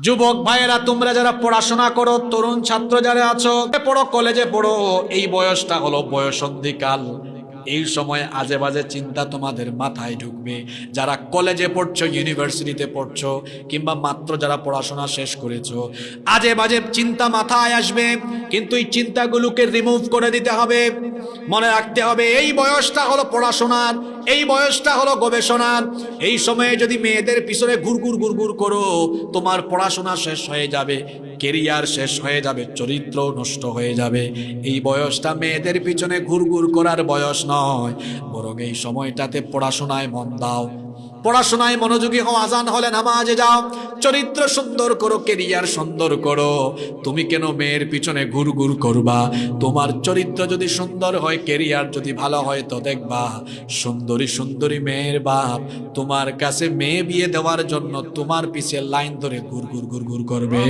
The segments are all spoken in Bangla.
যুবক ভাইয়েরা, তোমরা যারা পড়াশোনা করো, তরুণ ছাত্র যারা আছো পড়ো, কলেজে পড়ো। এই বয়সটা হলো বয়সন্ধিকাল। এই সময় আজে বাজে চিন্তা তোমাদের মাথায় ঢুকবে। যারা কলেজে পড়ছো, ইউনিভার্সিটিতে পড়ছো, কিংবা মাত্র যারা পড়াশোনা শেষ করেছ আজে বাজে চিন্তা মাথায় আসবে। কিন্তু এই চিন্তাগুলোকে রিমুভ করে দিতে হবে। মনে রাখতে হবে, এই বয়সটা হলো পড়াশোনার, এই বয়সটা হলো গবেষণার। এই সময়ে যদি মেয়েদের পিছনে ঘুরঘুর ঘুরঘুর করো, তোমার পড়াশোনা শেষ হয়ে যাবে, কেরিয়ার শেষ হয়ে যাবে চরিত্র নষ্ট হয়ে যাবে। এই বয়সটা মেয়েদের পিছনে ঘুরঘুর করার বয়স নয়, বরং এই সময়টাতে পড়াশোনায় মন দাও। পড়াশোনায় মনোযোগী হও, আজান হলে নামাজে যাও। চরিত্র সুন্দর করো, কেরিয়ার সুন্দর করো। তুমি কেন মেয়ের পিছনে ঘুর ঘুর করবা? তোমার চরিত্র যদি সুন্দর হয়, কেরিয়ার যদি ভালো হয়, তো দেখবা সুন্দরী সুন্দরী মেয়ের বাপ তোমার কাছে মেয়ে বিয়ে দেওয়ার জন্য তোমার পিছে লাইন ধরে ঘুর ঘুর ঘুর ঘুর করবে।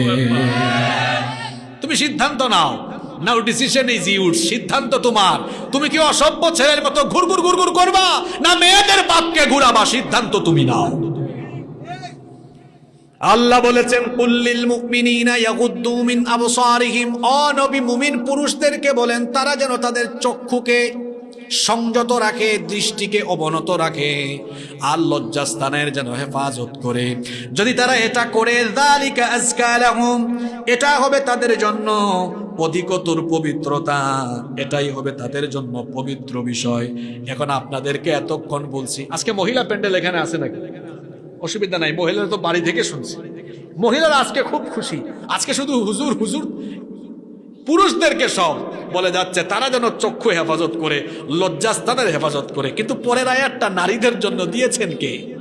তুমি সিদ্ধান্ত নাও। নাও ডিসিশন ইজ ইউর সিদ্ধান্ত তোমার। তুমি কি অসভ্য ছেলের মতো ঘুরঘুর ঘুরঘুর করবা? না মেয়েদের বাপকে ঘুরাবা? সিদ্ধান্ত তুমি নাও। আল্লাহ বলেছেন, কুল্লিল মুমিনিনা ইয়াগুদ্দু মিন আবসারিহিম। ও নবী, মুমিন পুরুষদেরকে বলেন, তারা যেন তাদের চক্ষুকে সংযত রাখে, দৃষ্টিকে অবনত রাখে আর লজ্জাস্থানের যেন হেফাজত করে। যদি তারা এটা করে এটা হবে তাদের জন্য অধিকতর পবিত্রতা, এটাই হবে তাদের জন্য পবিত্র বিষয়। এখন আপনাদেরকে এতক্ষণ বলছি, আজকে মহিলা প্যান্ডেল এখানে আছে নাকি? অসুবিধা নাই, মহিলারা তো বাড়ি থেকে শুনছি। মহিলারা আজকে খুব খুশি। আজকে শুধু হুজুর হুজুর, পুরুষদেরকে সব বলে যাচ্ছে, তারা যেন চক্ষু হেফাজত করে, লজ্জাস্থানের হেফাজত করে। কিন্তু পরের আয়াতটা নারীদের জন্য দিয়েছেন কে?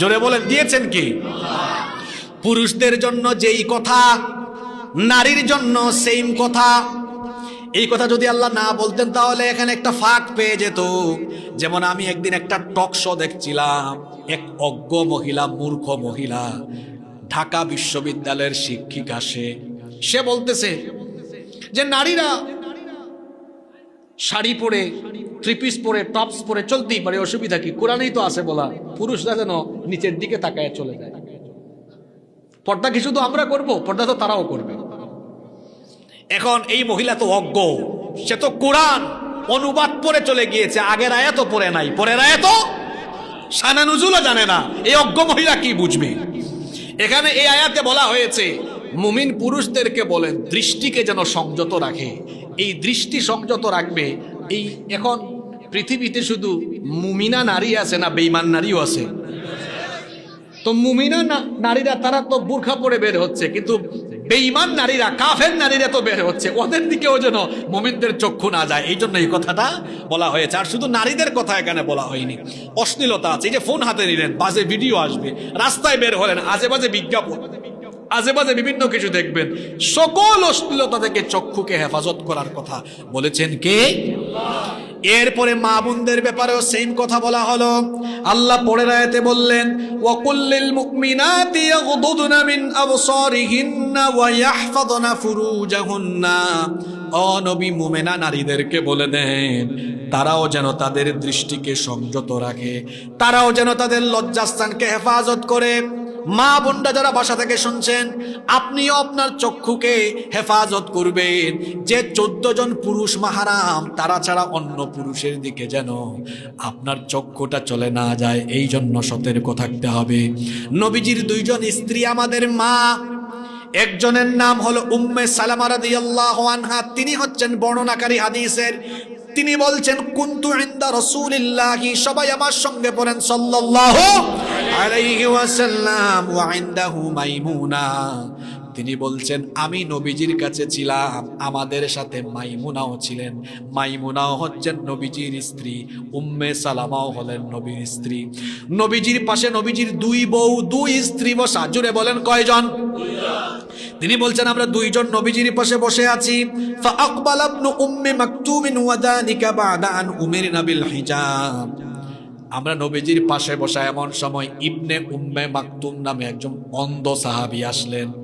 জোরে বলেন, দিয়েছেন কি? পুরুষদের জন্য যেই কথা নারীর জন্য সেম কথা। এই কথা যদি আল্লাহ না বলতেন, তাহলে এখানে একটা ফাঁক পেয়ে যেত। যেমন আমি একদিন একটা টক শো দেখছিলাম, এক অজ্ঞ মহিলা, মূর্খ মহিলা, ঢাকা বিশ্ববিদ্যালয়ের শিক্ষিকা সে। সে বলতেছে যে, নারীরা শাড়ি পরে থ্রি পিস পরে টপস পরে চলতেই পারে, অসুবিধা কি? কোরআনেই তো আছে বলা, পুরুষরা যেন নিচের দিকে তাকায় চলে যায়। পর্দা কি শুধু আমরা করব? পর্দা তো তারাও করবে। এখন এই মহিলা তো অজ্ঞ। সে তো কোরআন অনুবাদ পরে চলে গিয়েছে, আগের আয়াত পরে নাই। পরের আয়াত সানা নুজুলও জানে না, এই অজ্ঞ মহিলা কি বুঝবে? এখানে এই আয়াতে বলা হয়েছে, মুমিন পুরুষদেরকে বলেন দৃষ্টিকে যেন সংযত রাখে। এই দৃষ্টি সংযত রাখবে, এই এখন পৃথিবীতে শুধু মুমিনা নারী আছে না বেইমান নারীও আছে। তো মুমিনা নারীরা, তারা তো বুর্খা পরে বের হচ্ছে, কিন্তু বেঈমান নারীরা, কাফের নারীরা তো বের হচ্ছে। ওদের দিকেও যেন মুমিনদের চক্ষু না যায় এই জন্য এই কথাটা বলা হয়েছে। আর শুধু নারীদের কথা এখানে বলা হয়নি, অশ্লীলতা আছে। এই যে ফোন হাতে নিলেন, বাজে ভিডিও আসবে, রাস্তায় বের হলেন আজে বাজে বিজ্ঞাপন আজে বাজে বিভিন্ন কিছু দেখবেন। সকল অশ্লীলতা থেকে চক্ষুকে হেফাজত করার কথা বলেছেন কে? এরপরে মা বোনদের ব্যাপারেও সেম কথা বলা হলো। আল্লাহ পরের আয়াতে বললেন ওয়াকুল্লিল মুমিনাতি ইয়াগদুদনা মিন আবসারিহিন্না ওয়া ইয়াহফাযনা ফুরুজাহুন্না। ও নবী, মুমেনা নারীদেরকে বলে দেন, তারাও যেন তাদের দৃষ্টিকে সংযত রাখে, তারাও যেন তাদের লজ্জাস্থানকে হেফাজত করে। মা বোনরা যারা বাসা থেকে শুনছেন, আপনিও আপনার চক্ষুকে হেফাজত করবেন। যে চোদ্দ জন পুরুষ মাহারাম, তারা ছাড়া অন্য পুরুষের দিকে যেন আপনার চক্ষুটা চলে না যায় এই জন্য সতর্ক থাকতে হবে। নবীজির দুইজন স্ত্রী আমাদের মা একজনের নাম হলো উম্মে সালামা রাদিয়াল্লাহু আনহা, তিনি হচ্ছেন বর্ণনাকারী হাদিসের। তিনি বলছেন, কুন্তু ইনদা রাসূলিল্লাহি সবাই আমার সঙ্গে পড়েন, সাল্লাল্লাহু আলাইহি ওয়াসাল্লাম, ওয়া ইনদাহু মাইমুনা তিনি বলছেন, আমি নবীজির কাছে ছিলাম, আমাদের সাথে মাইমুনাও ছিলেন। মাইমুনাও হচ্ছেন নবীজির স্ত্রী, উম্মে সালামাও হলেন নবীর স্ত্রী। নবীজির পাশে নবীজির দুই বউ, দুই স্ত্রী বসা। জুড়ে বলেন, কয়জন? তিনি বলছেন, আমরা দুইজন নবীজির পাশে বসে আছি। আন আমরা নবীজির পাশে বসা এমন সময় ইবনে উম্মে মাকতুম নামে একজন অন্ধ সাহাবি আসলেন।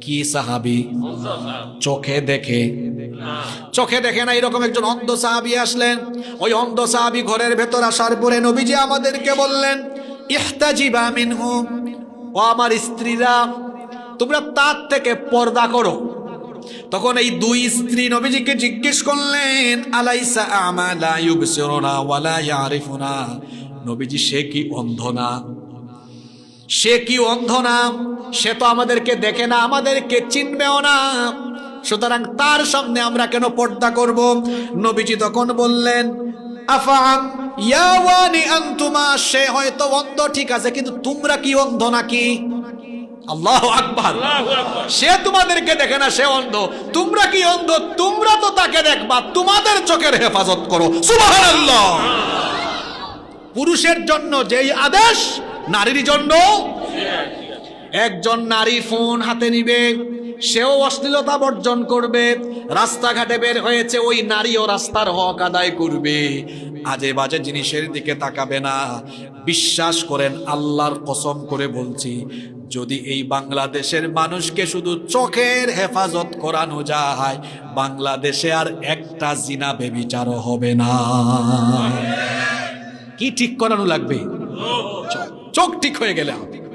কি সাহাবি? চোখে দেখে। চোখে দেখে না, এরকম একজন অন্ধ সাহাবি আসলেন। ওই অন্ধ সাহাবি ঘরের ভেতর আসার পরে নবীজি আমাদেরকে বললেন, ইহতাজিবা মিনহু। ও আমার স্ত্রীরা, তোমরা তার থেকে পর্দা করো। তখন এই দুই স্ত্রী নবীজিকে জিজ্ঞেস করলেন, আলাইসা আমালা ইউবসিরুনা ওয়ালা ইয়ারিফুনা? নবীজি, সে কি অন্ধ না? সে কি অন্ধ না সে তো আমাদেরকে দেখে না আমাদেরকে চিনবেও না। সুতরাং তার সামনে আমরা কেন পর্দা করব? নবীজি তখন বললেন আফাম ইয়াওয়ানি আনতুমা সে হয়তো অন্ধ ঠিক আছে কিন্তু তোমরা কি অন্ধ নাকি? আল্লাহ আকবার। সে তোমাদেরকে দেখে না সে অন্ধ। তোমরা কি অন্ধ? তোমরা তো তাকে দেখবা তোমাদের চোখের হেফাজত করো। সুবহানাল্লাহ। পুরুষের জন্য যেই আদেশ নারীর জন্য? একজন নারী ফোন হাতে নিবে, সেও অশ্লীলতা বর্জন করবে, রাস্তাঘাটে বের হয়েছে ওই নারীও রাস্তার হক আদায় করবে। আজে বাজে জিনিসের দিকে তাকাবে না। বিশ্বাস করেন, আল্লাহর কসম করে বলছি, যদি এই বাংলাদেশের মানুষকে শুধু চোখের হেফাজত করানো যায়, বাংলাদেশে আর একটা জিনা বেবিচারও হবে না। কি ঠিক করানো লাগবে? চোখ- ঠিক হয়ে গেলে হবে।